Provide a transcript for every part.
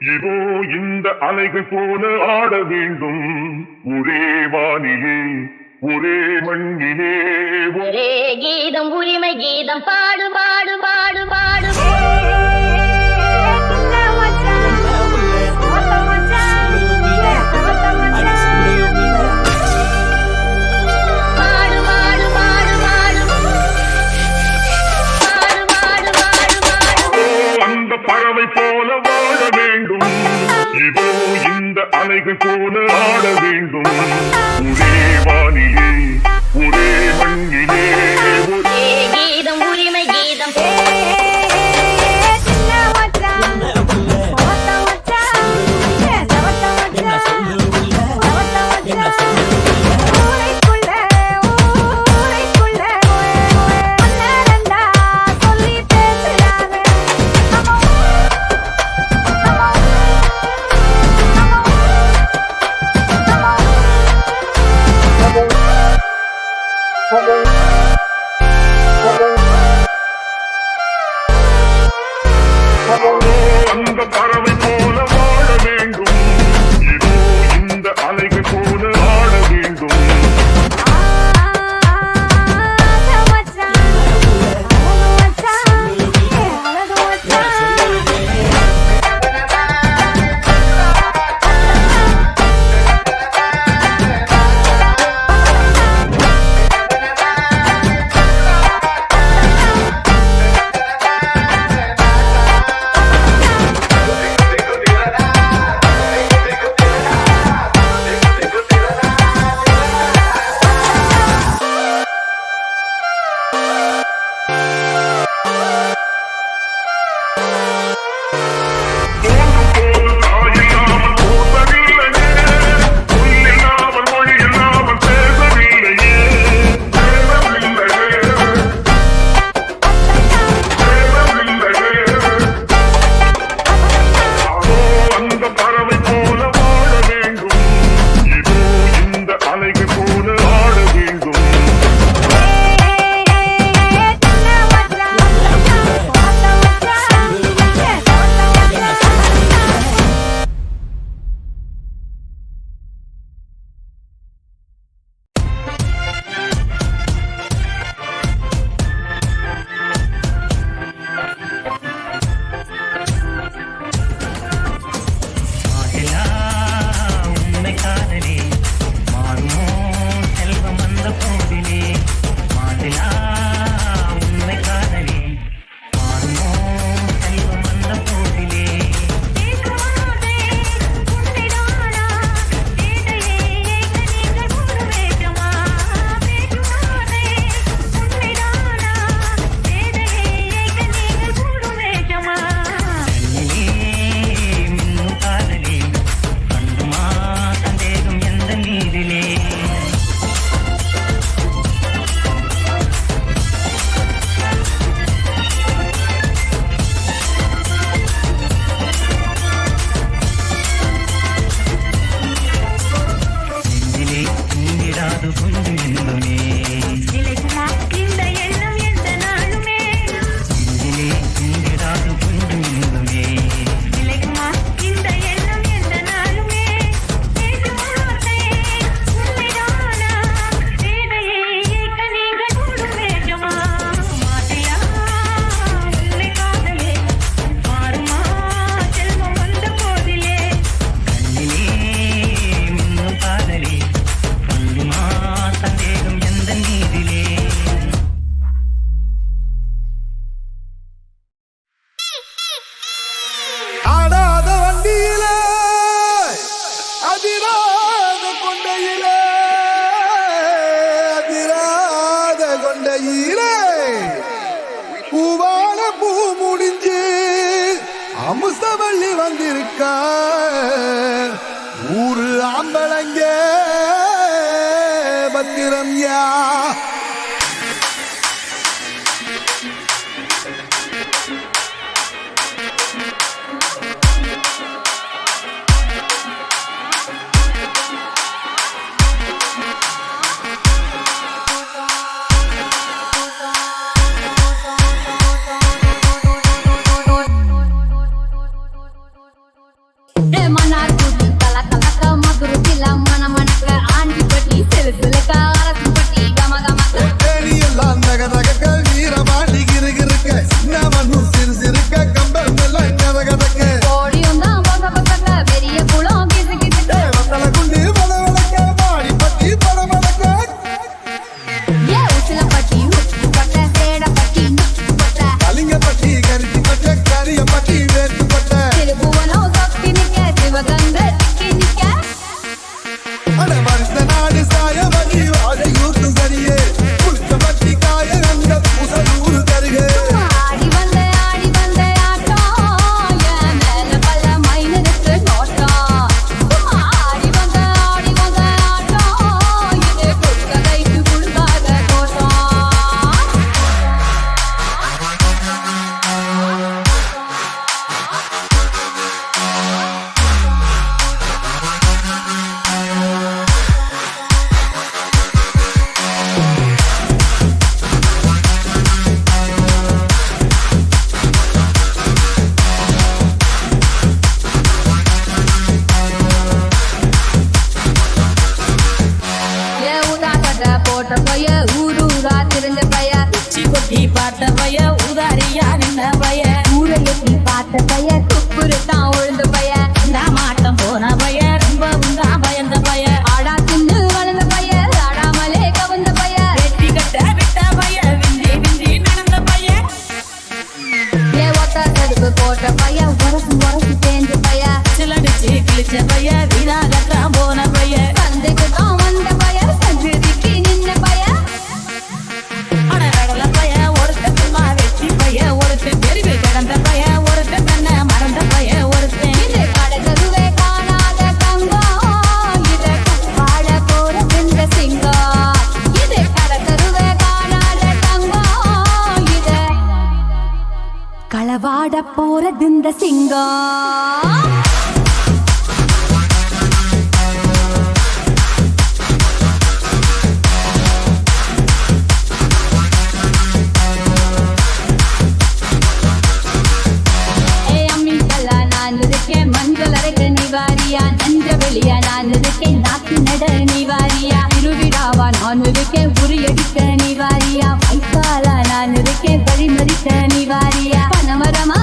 இதோ இந்த அலைகள் போல ஆட வேண்டும். ஒரே வானிலே ஒரே மண்ணிலே. ஒரே கீதம் உரிமை கீதம் பாடு பாடு பாடு பாடு. போல நாய்கள் போல ஆட வேண்டும். का வந்த சிங்கம். நான் இருக்கேன். உரியடிக்க நீ வாரியா? வைத்தாலா நான் இருக்கேன். வழிமறிக்க நீ வாரியா? பணமரமா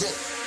go.